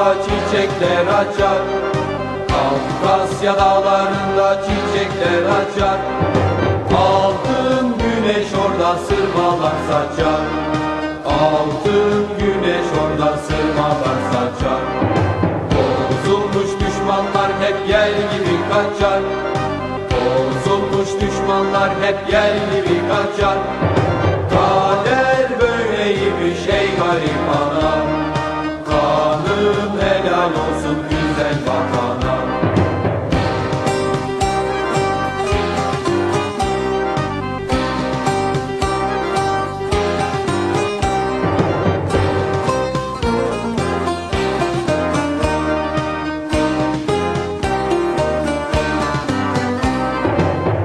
Dağlarında çiçekler açar. Kafkasya dağlarında çiçekler açar. Altın güneş orada sırmalar saçar. Altın güneş orada sırmalar saçar. Bozulmuş düşmanlar hep yer gibi kaçar. Bozulmuş düşmanlar hep yer gibi kaçar. Kader böyleymiş ey garip anam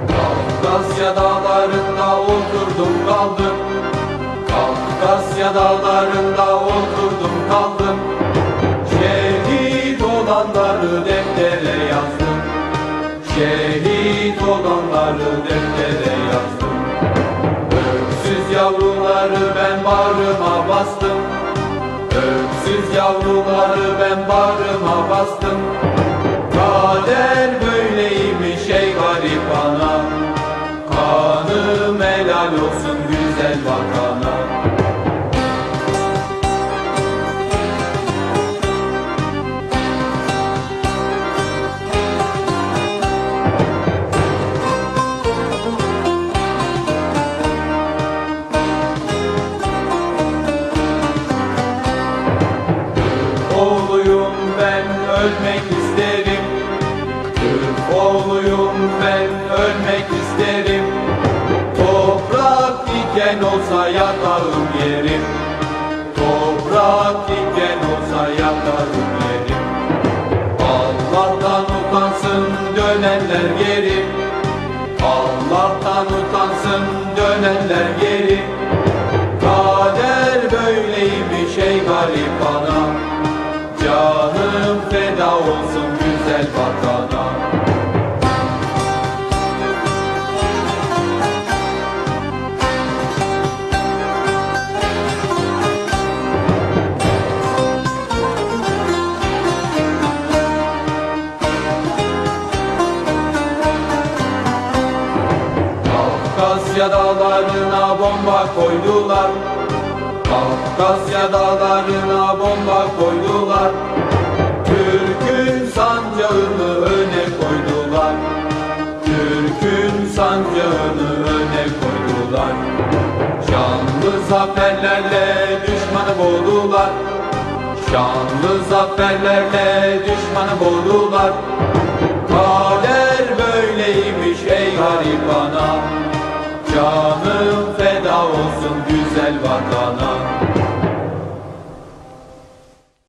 Kafkasya dağlarında oturdum kaldım. Kafkasya dağlarında oturdum kaldım olanları deftere yazdım. Şehit olanları deftere yazdım. Öksüz yavruları ben bağrıma bastım. Öksüz yavruları ben bağrıma bastım. Kader böyleymiş ey garip ana Kanım helal olsun ölmek isterim. Türk oğluyum ben ölmek isterim. Toprak diken olsa yatağım yerim. Toprak diken olsa yatağım yerim. Allah'tan utansın dönenler geri. Allah'tan utansın dönenler geri feda olsun güzel vatana. Kafkasya dağlarına bomba koydular. Kafkasya dağlarına bomba koydular sancağını öne koydular. Türk'ün sancağını öne koydular. Şanlı zaferlerle düşmanı boğdular Şanlı zaferlerle düşmanı boğdular Kader böyleymiş ey garip ana Canım feda olsun güzel vatana